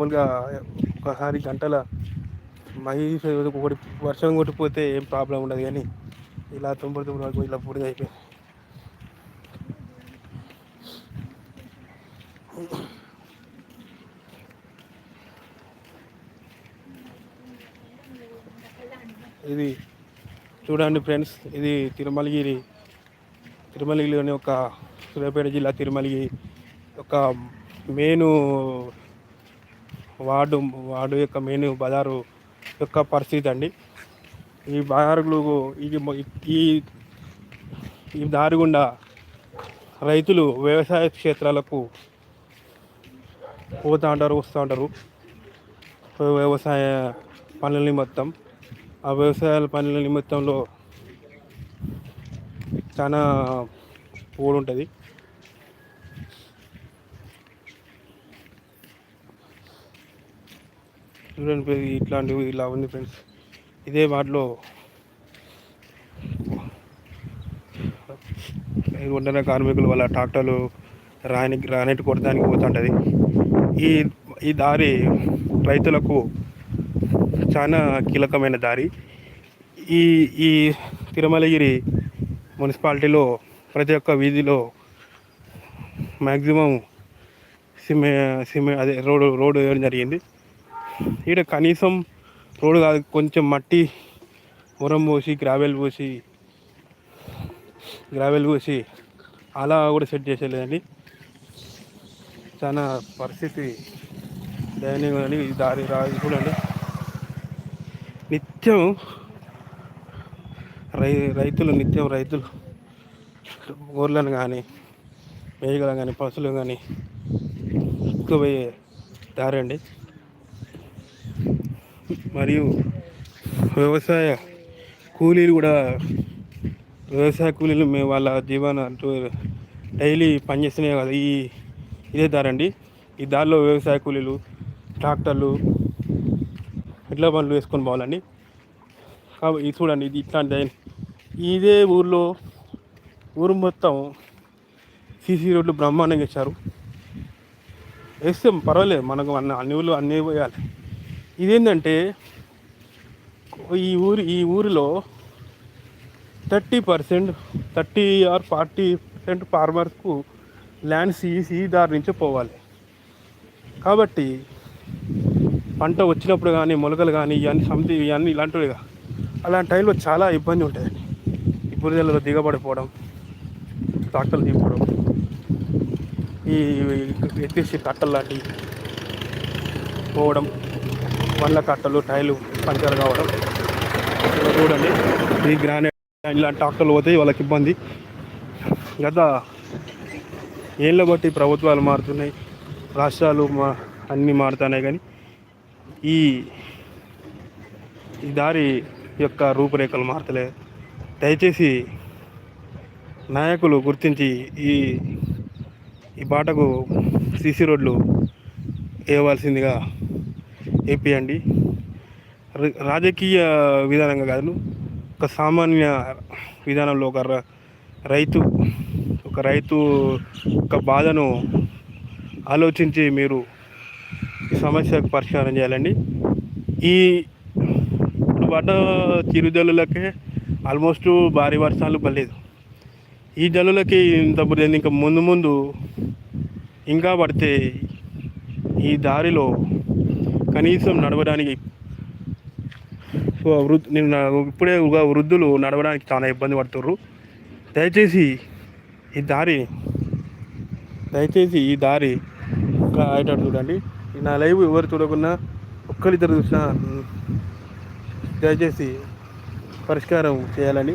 మామూలుగా ఒకసారి గంటల మహి ఒకటి వర్షం కొట్టిపోతే ఏం ప్రాబ్లం ఉండదు కానీ ఇలా తొంభై తొమ్మిది వరకు ఇలా బూడిద అయిపోయింది. ఇది చూడండి ఫ్రెండ్స్ ఇది తిరుమలగిరి తిరుమలగిరిలోని ఒక సూర్యాపేట జిల్లా తిరుమలగిరి ఒక మెయిన్ వార్డు వార్డు యొక్క మెయిన్ బజారు యొక్క పరిస్థితి అండి. ఈ బజారులు ఇది ఈ ఈ దారి గుండా రైతులు వ్యవసాయ క్షేత్రాలకు పోతూ ఉంటారు వస్తూ ఉంటారు వ్యవసాయ పనుల నిమిత్తం ఆ వ్యవసాయ పనుల నిమిత్తంలో చాలా పూడు ఉంటుంది చూడండి ఇట్లాంటివి ఇలా ఉంది ఫ్రెండ్స్ ఇదే వాటిలో వండన కార్మికులు వాళ్ళ ట్రాక్టర్లు రాని రానట్టు కొట్టడానికి పోతుంటుంది. ఈ ఈ దారి రైతులకు చాలా కీలకమైన దారి. ఈ ఈ తిరుమలగిరి మున్సిపాలిటీలో ప్రతి ఒక్క వీధిలో మ్యాక్సిమం సిమె సిమె అదే రోడ్డు రోడ్డు వేయడం జరిగింది? ఇక్కడ కనీసం రోడ్డు కాదు కొంచెం మట్టి మురం పోసి గ్రావెల్ పోసి గ్రావెల్ పోసి అలా కూడా సెట్ చేసేలేదండి. చాలా పరిస్థితి దయనీయంగా దారి రా చూడండి. నిత్యం రై రైతులు నిత్యం రైతులు గోర్లను కానీ మేకలను కానీ పశువులు కానీ ఎక్కువ దారి అండి మరియు వ్యవసాయ కూలీలు కూడా వ్యవసాయ కూలీలు మేము వాళ్ళ జీవన డైలీ పనిచేస్తున్నాయి కదా ఈ ఇదే దారండి అండి. ఈ దారిలో వ్యవసాయ కూలీలు ట్రాక్టర్లు ఎడ్ల బండ్లు వేసుకొని పోవాలండి. కాబట్టి ఇది చూడండి ఇది ఇట్లాంటి ఇదే ఊర్లో ఊరు మొత్తం సీసీ రోడ్లు బ్రహ్మాండంగా ఇచ్చారు. వేస్తే పర్వాలేదు మనకు అన్ని అన్ని ఊళ్ళు అన్నీ పోయాలి. ఇదేంటంటే ఈ ఊరి ఈ ఊరిలో thirty percent thirty or forty percent ఫార్మర్స్కు lands ఈ దారి నుంచే పోవాలి. కాబట్టి పంట వచ్చినప్పుడు కానీ మొలకలు కానీ ఇవన్నీ సంథింగ్ ఇవన్నీ ఇలాంటివి అలాంటి టైంలో చాలా ఇబ్బంది ఉంటుంది ఈ బురదలలో దిగబడిపోవడం ట్రాక్టర్లు దిగిపోవడం ఈ ఎత్తేసి కట్టలు లాంటివి పోవడం వల్ల కట్టలు టైర్లు పంచర్ కావడం. చూడండి. ఈ గ్రానైట్ ఇలాంటి ట్రాక్టర్లు పోతే వాళ్ళకి ఇబ్బంది. గత ఏళ్ళ బట్టి ప్రభుత్వాలు మారుతున్నాయి. రాష్ట్రాలు మా అన్నీ మారుతున్నాయి కానీ ఈ ఈ దారి యొక్క రూపురేఖలు మారతలేదు. దయచేసి నాయకులు గుర్తించి ఈ ఈ బాటకు సీసీ రోడ్లు వేయవలసిందిగా వేపియండి రాజకీయ విధానంగా కాదు ఒక సామాన్య విధానంలో ఒక రైతు ఒక రైతు ఒక బాధను ఆలోచించి మీరు ఈ సమస్యకు పరిష్కారం చేయాలండి. ఈ పడ్డ చిరుజల్లులకే ఆల్మోస్ట్ భారీ వర్షాలు పడలేదు. ఈ జల్లులకి ఇంత ఇంకా ముందు ముందు ఇంకా పడితే ఈ దారిలో కనీసం నడవడానికి. వృద్ధ నేను ఇప్పుడే వృద్ధులు నడవడానికి చాలా ఇబ్బంది పడుతుర్రు. దయచేసి ఈ దారి దయచేసి ఈ దారి ఇంకా అయ్యేటట్టు చూడండి. నా లైవ్ ఎవరు చూడకున్నా ఒక్కరిద్దరు చూసినా దయచేసి పరిష్కారం చేయాలని